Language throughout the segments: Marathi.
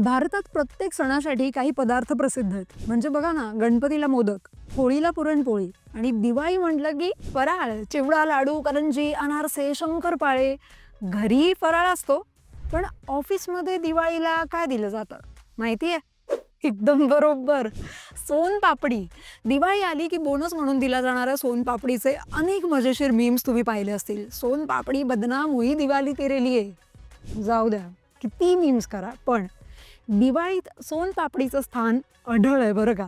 भारतात प्रत्येक सणासाठी काही पदार्थ प्रसिद्ध आहेत. म्हणजे बघा ना गणपतीला मोदक होळीला पुरणपोळी आणि दिवाळी म्हटलं की फराळ चिवडा लाडू करंजी अनारसे शंकरपाळे घरी फराळ असतो पण ऑफिसमध्ये दिवाळीला काय दिलं जातं? माहिती आहे एकदम बरोबर. सोनपापडी दिवाळी आली की बोनस म्हणून दिला जाणाऱ्या सोनपापडीचे अनेक मजेशीर मीम्स तुम्ही पाहिले असतील. सोनपापडी बदनाम हुई दिवाळी तेरेली आहे जाऊ द्या. किती मीम्स करा. पण दिवाळीत सोनपापडीचं स्थान अढळ आहे बरं का.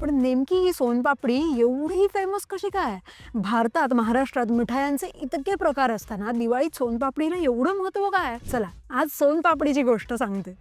पण नेमकी ही सोनपापडी एवढी फेमस कशी काय? भारतात महाराष्ट्रात मिठायांचे इतके प्रकार असताना दिवाळीत सोनपापडीला एवढं महत्त्व काय? चला आज सोनपापडीची गोष्ट सांगते.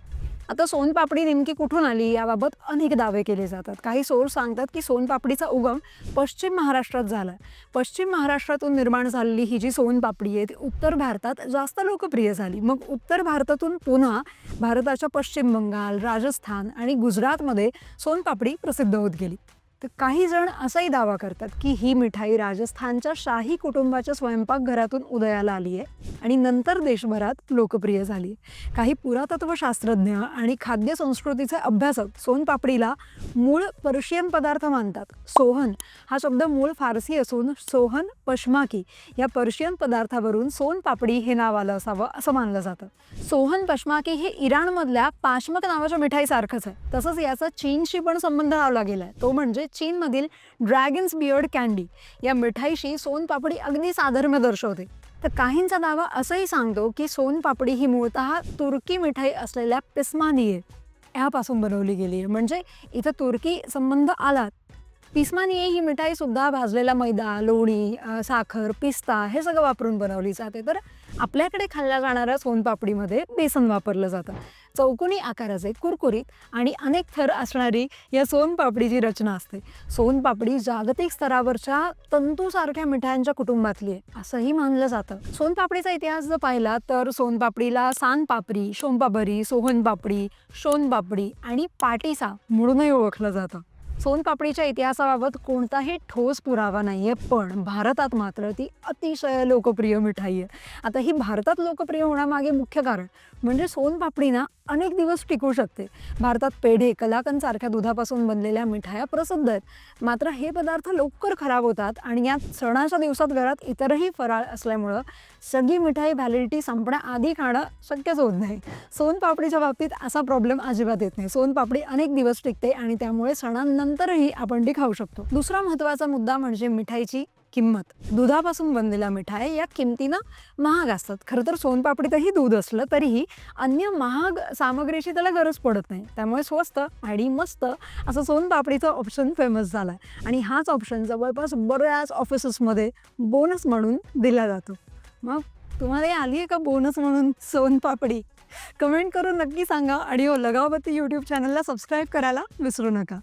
आता सोनपापडी नेमकी कुठून आली? याबाबत अनेक दावे केले जातात. काही सोर्स सांगतात की सोनपापडीचा उगम पश्चिम महाराष्ट्रात झाला. पश्चिम महाराष्ट्रातून निर्माण झालेली ही जी सोनपापडी आहे ती उत्तर भारतात जास्त लोकप्रिय झाली. मग उत्तर भारतातून पुन्हा भारताच्या पश्चिम बंगाल राजस्थान आणि गुजरातमध्ये सोनपापडी प्रसिद्ध होत गेली. तर काही जण असाही दावा करतात की ही मिठाई राजस्थानच्या शाही कुटुंबाच्या स्वयंपाकघरातून उदयाला आली आहे आणि नंतर देशभरात लोकप्रिय झाली काही पुरातत्वशास्त्रज्ञ आणि खाद्य संस्कृतीचे अभ्यासक सोनपापडीला मूळ पर्शियन पदार्थ मानतात. सोहन हा शब्द मूळ फारसी असून सोहन पशमाकी या पर्शियन पदार्थावरून सोनपापडी हे नाव आलं असावं असं मानलं जातं. सोहन पशमाकी हे इराणमधल्या पाशमक नावाच्या मिठाईसारखंच आहे. तसंच याचा चीनशी पण संबंध लावला गेला आहे. तो म्हणजे चीनमधील ड्रॅगन्स बियर्ड कॅन्डी या मिठाईशी सोनपापडी अगदी साधर्म्य दर्शवते. तर काहींचा दावा असंही सांगतो की सोनपापडी ही मूळतः तुर्की मिठाई असलेल्या पिस्मानिये ह्यापासून बनवली गेली आहे. म्हणजे इथं तुर्की संबंध आला पिस्मानिये ही मिठाई सुद्धा भाजलेला मैदा लोणी साखर पिस्ता हे सगळं वापरून बनवली जाते. तर आपल्याकडे खाल्ल्या जाणाऱ्या सोनपापडीमध्ये बेसन वापरलं जातं. चौकोनी आकाराचे कुरकुरीत आणि अनेक थर असणारी या सोनपापडीची रचना असते. सोनपापडी जागतिक स्तरावरच्या तंतूसारख्या मिठायांच्या कुटुंबातली आहे. असंही मानलं जातं. सोनपापडीचा इतिहास जर पाहिला तर सोनपापडीला सानपापडी शोनपापरी सोहनपापडी शोनपापडी आणि पाटीसा म्हणूनही ओळखलं जातं. सोनपापडीच्या इतिहासाबाबत कोणताही ठोस पुरावा नाही आहे पण भारतात मात्र ती अतिशय लोकप्रिय मिठाई आहे. आता ही भारतात लोकप्रिय होण्यामागे मुख्य कारण म्हणजे सोनपापडी ना अनेक दिवस टिकू शकते. भारतात पेढे कलाकंदसारख्या दुधापासून बनलेल्या मिठाया प्रसिद्ध आहेत. मात्र हे पदार्थ लवकर खराब होतात आणि या सणाच्या दिवसात घरात इतरही फराळ असल्यामुळं सगळी मिठाई व्हॅलिडिटी संपण्याआधी खाणं शक्यच होत नाही. सोनपापडीच्या बाबतीत असा प्रॉब्लेम अजिबात येत नाही. सोनपापडी अनेक दिवस टिकते आणि त्यामुळे सणांना नंतरही आपण ती खाऊ शकतो. दुसरा महत्त्वाचा मुद्दा म्हणजे मिठाईची किंमत. दुधापासून बनलेल्या मिठाई या किमतीनं महाग असतात. खरं तर सोनपापडीतही दूध असलं तरीही अन्य महाग सामग्रीची त्याला गरज पडत नाही. त्यामुळे स्वस्त आणि मस्त असं सोनपापडीचं ऑप्शन फेमस झाला आहे आणि हाच ऑप्शन जवळपास बऱ्याच ऑफिसेसमध्ये बोनस म्हणून दिला जातो. मग तुम्हाला आली आहे का बोनस म्हणून सोनपापडी? कमेंट करून नक्की सांगा. आणि हो लगावबत्ती यूट्यूब चॅनलला सबस्क्राईब करायला विसरू नका.